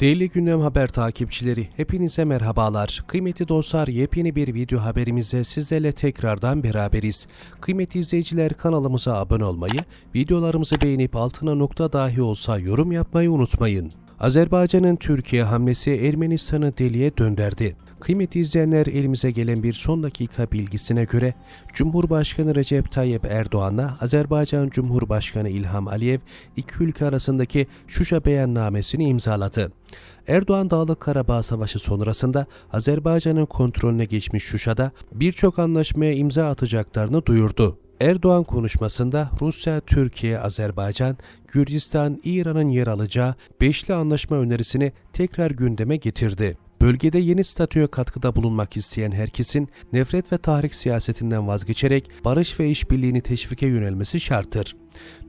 Değerli Gündem Haber takipçileri, hepinize merhabalar. Kıymetli dostlar, yepyeni bir video haberimize sizlerle tekrardan beraberiz. Kıymetli izleyiciler kanalımıza abone olmayı, videolarımızı beğenip altına nokta dahi olsa yorum yapmayı unutmayın. Azerbaycan'ın Türkiye hamlesi Ermenistan'ı deliye döndürdü. Kıymetli izleyenler elimize gelen bir son dakika bilgisine göre Cumhurbaşkanı Recep Tayyip Erdoğan'la Azerbaycan Cumhurbaşkanı İlham Aliyev iki ülke arasındaki Şuşa beyannamesini imzaladı. Erdoğan Dağlık Karabağ Savaşı sonrasında Azerbaycan'ın kontrolüne geçmiş Şuşa'da birçok anlaşmaya imza atacaklarını duyurdu. Erdoğan konuşmasında Rusya, Türkiye, Azerbaycan, Gürcistan, İran'ın yer alacağı beşli anlaşma önerisini tekrar gündeme getirdi. Bölgede yeni statüye katkıda bulunmak isteyen herkesin nefret ve tahrik siyasetinden vazgeçerek barış ve işbirliğini teşvike yönelmesi şarttır.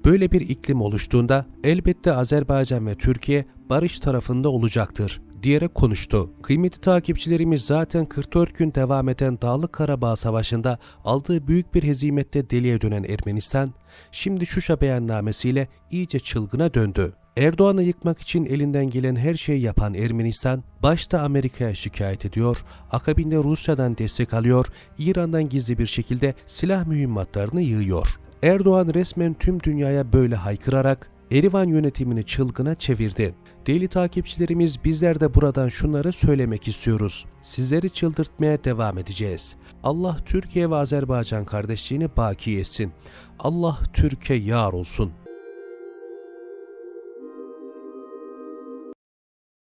Böyle bir iklim oluştuğunda elbette Azerbaycan ve Türkiye barış tarafında olacaktır diyerek konuştu. Kıymetli takipçilerimiz zaten 44 gün devam eden Dağlık Karabağ Savaşı'nda aldığı büyük bir hezimette deliye dönen Ermenistan, şimdi Şuşa beyannamesiyle iyice çılgına döndü. Erdoğan'ı yıkmak için elinden gelen her şeyi yapan Ermenistan, başta Amerika'ya şikayet ediyor, akabinde Rusya'dan destek alıyor, İran'dan gizli bir şekilde silah mühimmatlarını yığıyor. Erdoğan resmen tüm dünyaya böyle haykırarak Erivan yönetimini çılgına çevirdi. Değerli takipçilerimiz bizler de buradan şunları söylemek istiyoruz. Sizleri çıldırtmaya devam edeceğiz. Allah Türkiye ve Azerbaycan kardeşliğini baki etsin. Allah Türkiye yar olsun.